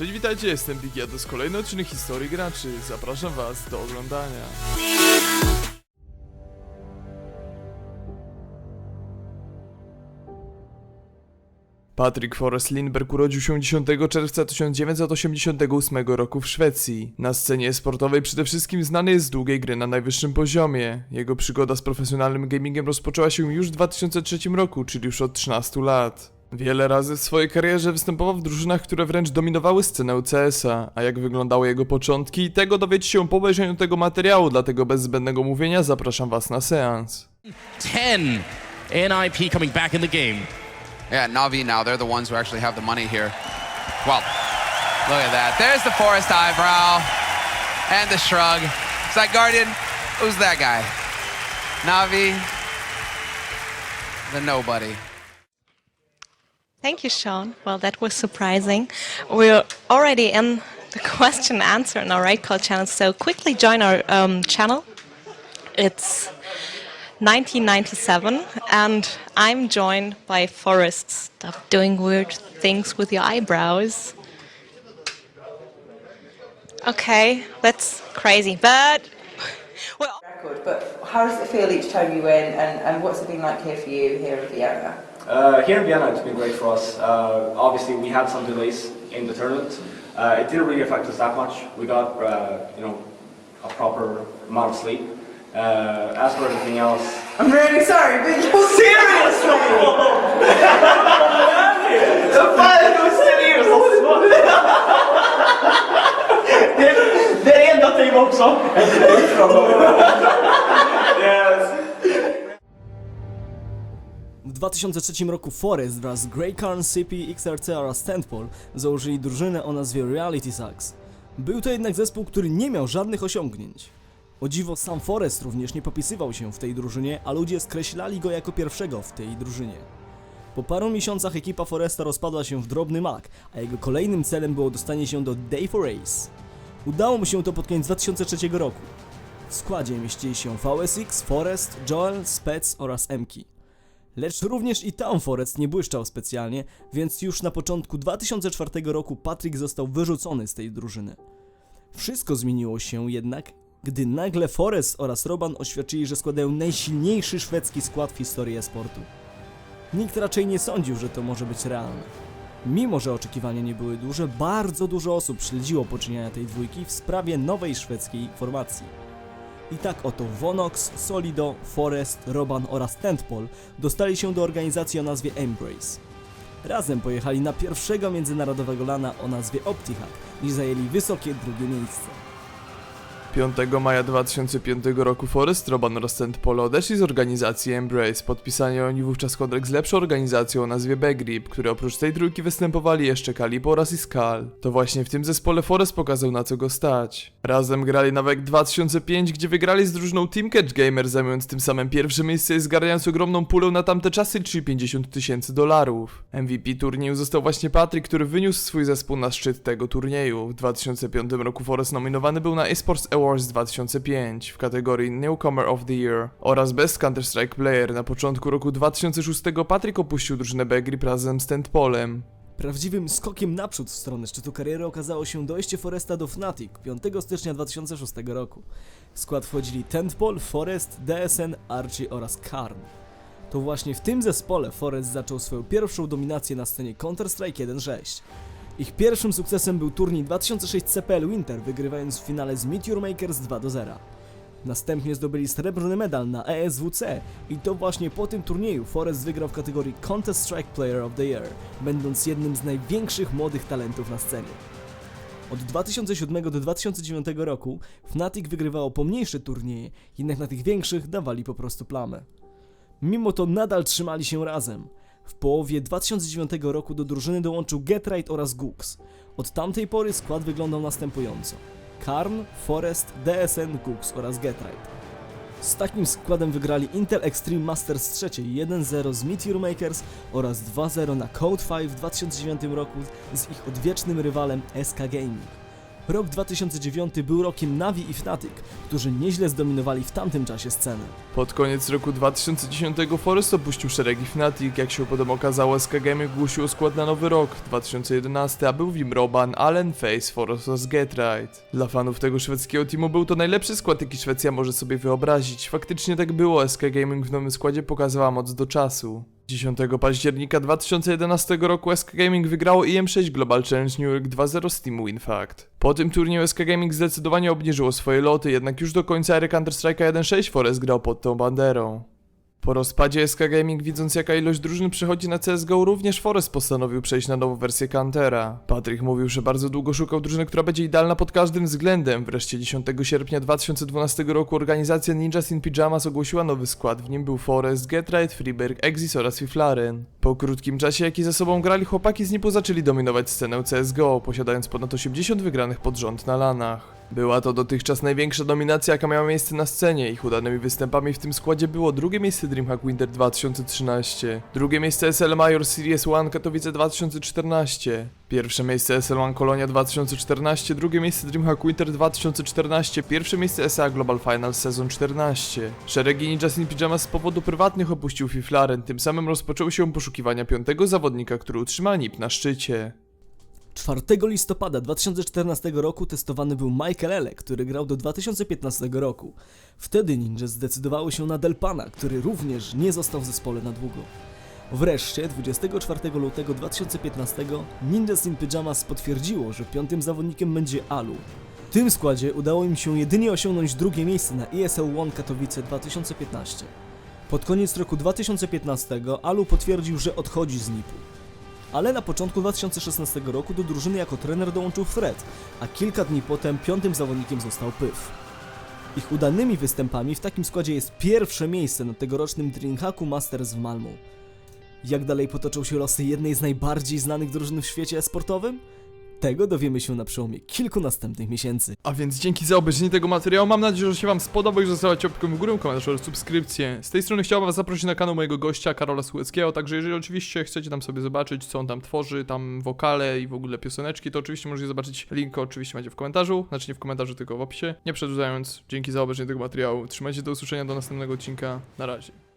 Cześć, witajcie, jestem Big a to kolejny odcinek Historii Graczy. Zapraszam was do oglądania. Patrick Forrest Lindbergh urodził się 10 czerwca 1988 roku w Szwecji. Na scenie sportowej przede wszystkim znany jest z długiej gry na najwyższym poziomie. Jego przygoda z profesjonalnym gamingiem rozpoczęła się już w 2003 roku, czyli już od 13 lat. Wiele razy w swojej karierze występował w drużynach, które wręcz dominowały scenę UCS-a, a jak wyglądały jego początki, tego dowiecie się po obejrzeniu tego materiału, dlatego bez zbędnego mówienia zapraszam was na seans. 10. NIP coming back in the game. Yeah, Navi now, they're the ones who actually have the money here. Well, look at that. There's the forest eyebrow and the shrug. It's like, Guardian, who's that guy? Navi, the nobody. Thank you, Sean. Well, that was surprising. We're already in the question answer on our right call channel, so quickly join our um, channel. It's 1997, and I'm joined by Forrest. Stop doing weird things with your eyebrows. Okay, that's crazy, but well. but how does it feel each time you win, and, and what's it been like here for you here in Vienna? Uh, here in Vienna, it's been great for us. Uh, obviously, we had some delays in the tournament. Uh, it didn't really affect us that much. We got, uh, you know, a proper amount of sleep. Uh, as for everything else, I'm really sorry, but you're det är enda team också. 2003 roku Forest wraz z Greycarn, CP, XRC oraz Standpol założyli drużynę o nazwie Reality Sucks. Był to jednak zespół, który nie miał żadnych osiągnięć. O dziwo sam Forest również nie popisywał się w tej drużynie, a ludzie skreślali go jako pierwszego w tej drużynie. Po paru miesiącach ekipa Foresta rozpadła się w drobny mak, a jego kolejnym celem było dostanie się do Day for Race. Udało mu się to pod koniec 2003 roku. W składzie mieścili się VSX, Forest, Joel, Spec oraz Emki. Lecz również i tam Forest nie błyszczał specjalnie, więc już na początku 2004 roku Patrick został wyrzucony z tej drużyny. Wszystko zmieniło się jednak, gdy nagle Forest oraz Roban oświadczyli, że składają najsilniejszy szwedzki skład w historii esportu. Nikt raczej nie sądził, że to może być realne. Mimo, że oczekiwania nie były duże, bardzo dużo osób śledziło poczynienia tej dwójki w sprawie nowej szwedzkiej formacji. I tak oto Vonox, Solido, Forest, Roban oraz Tentpol dostali się do organizacji o nazwie Embrace. Razem pojechali na pierwszego międzynarodowego lana o nazwie Optihack i zajęli wysokie drugie miejsce. 5 maja 2005 roku Forest Roban. Polo odeszli z organizacji Embrace. Podpisali oni wówczas kontrakt z lepszą organizacją o nazwie Begrip, które oprócz tej trójki występowali jeszcze Kalibo oraz Iskal. To właśnie w tym zespole Forest pokazał na co go stać. Razem grali na WEG 2005, gdzie wygrali z drużyną Team Catch Gamer, zajmując tym samym pierwsze miejsce i zgarniając ogromną pulę na tamte czasy, czyli 50 tysięcy dolarów. MVP turnieju został właśnie Patrick, który wyniósł swój zespół na szczyt tego turnieju. W 2005 roku Forest nominowany był na eSports Awards 2005 w kategorii Newcomer of the Year oraz Best Counter-Strike Player. Na początku roku 2006 Patrick opuścił drużynę Begrip razem z Tentpolem. Prawdziwym skokiem naprzód w stronę szczytu kariery okazało się dojście Foresta do Fnatic 5 stycznia 2006 roku. W skład wchodzili Tentpol, Forest, DSN, Archie oraz Karn. To właśnie w tym zespole Forest zaczął swoją pierwszą dominację na scenie Counter-Strike 1.6. Ich pierwszym sukcesem był turniej 2006 CPL Winter, wygrywając w finale z Meteor Makers 2 do 0. Następnie zdobyli srebrny medal na ESWC i to właśnie po tym turnieju Forest wygrał w kategorii Contest Strike Player of the Year, będąc jednym z największych młodych talentów na scenie. Od 2007 do 2009 roku Fnatic wygrywało pomniejsze turnieje, jednak na tych większych dawali po prostu plamę. Mimo to nadal trzymali się razem. W połowie 2009 roku do drużyny dołączył Getright oraz Gux. Od tamtej pory skład wyglądał następująco. Karn, Forest, DSN, Gux oraz Getright. Z takim składem wygrali Intel Extreme Masters 3 1-0 z Meteor Makers oraz 2-0 na Code 5 w 2009 roku z ich odwiecznym rywalem SK Gaming. Rok 2009 był rokiem Navi i Fnatic, którzy nieźle zdominowali w tamtym czasie scenę. Pod koniec roku 2010 Forest opuścił szeregi Fnatic, jak się potem okazało SK Gaming ogłosiło skład na nowy rok 2011, a był w nim Roban, Allen, Face, Forest oraz Getright. Dla fanów tego szwedzkiego teamu był to najlepszy skład jaki Szwecja może sobie wyobrazić. Faktycznie tak było, SK Gaming w nowym składzie pokazywała moc do czasu. 10 października 2011 roku SK Gaming wygrało EM6 Global Challenge New York 2-0 z Team WinFact. Po tym turnieju SK Gaming zdecydowanie obniżyło swoje loty, jednak już do końca ery Counter-Strike'a 1.6 Forest grał pod tą banderą. Po rozpadzie SK Gaming, widząc jaka ilość drużyn przychodzi na CSGO, również Forest postanowił przejść na nową wersję Countera. Patryk mówił, że bardzo długo szukał drużyny, która będzie idealna pod każdym względem. Wreszcie 10 sierpnia 2012 roku organizacja Ninjas in Pyjamas ogłosiła nowy skład. W nim był Forest, Getright, Freeberg, Exis oraz Fiflaren. Po krótkim czasie, jaki ze sobą grali, chłopaki z Nipu zaczęli dominować scenę CSGO, posiadając ponad 80 wygranych pod rząd na lanach. Była to dotychczas największa dominacja, jaka miała miejsce na scenie. Ich udanymi występami w tym składzie było drugie miejsce Dreamhack Winter 2013, drugie miejsce SL Major Series 1 Katowice 2014, pierwsze miejsce SL1 Kolonia 2014, drugie miejsce Dreamhack Winter 2014, pierwsze miejsce SA Global Finals sezon 14. Szeregi Ninjas in Pyjamas z powodu prywatnych opuścił Fiflaren, tym samym rozpoczęły się poszukiwania piątego zawodnika, który utrzyma NIP na szczycie. 4 listopada 2014 roku testowany był Michael Ele, który grał do 2015 roku. Wtedy Ninja zdecydowały się na Delpana, który również nie został w zespole na długo. Wreszcie 24 lutego 2015 Ninjas in Pyjamas potwierdziło, że piątym zawodnikiem będzie Alu. W tym składzie udało im się jedynie osiągnąć drugie miejsce na ESL One Katowice 2015. Pod koniec roku 2015 Alu potwierdził, że odchodzi z NIP-u ale na początku 2016 roku do drużyny jako trener dołączył Fred, a kilka dni potem piątym zawodnikiem został Pyf. Ich udanymi występami w takim składzie jest pierwsze miejsce na tegorocznym Dreamhacku Masters w Malmu. Jak dalej potoczą się losy jednej z najbardziej znanych drużyn w świecie sportowym? Tego dowiemy się na przełomie kilku następnych miesięcy. A więc dzięki za obejrzenie tego materiału. Mam nadzieję, że się Wam spodobał i że zostawiacie łapkę w górę, komentarz oraz subskrypcję. Z tej strony chciałbym Was zaprosić na kanał mojego gościa, Karola Słueckiego, także jeżeli oczywiście chcecie tam sobie zobaczyć, co on tam tworzy, tam wokale i w ogóle pioseneczki, to oczywiście możecie zobaczyć link, oczywiście macie w komentarzu, znaczy nie w komentarzu, tylko w opisie. Nie przedłużając, dzięki za obejrzenie tego materiału. Trzymajcie do usłyszenia do następnego odcinka. Na razie.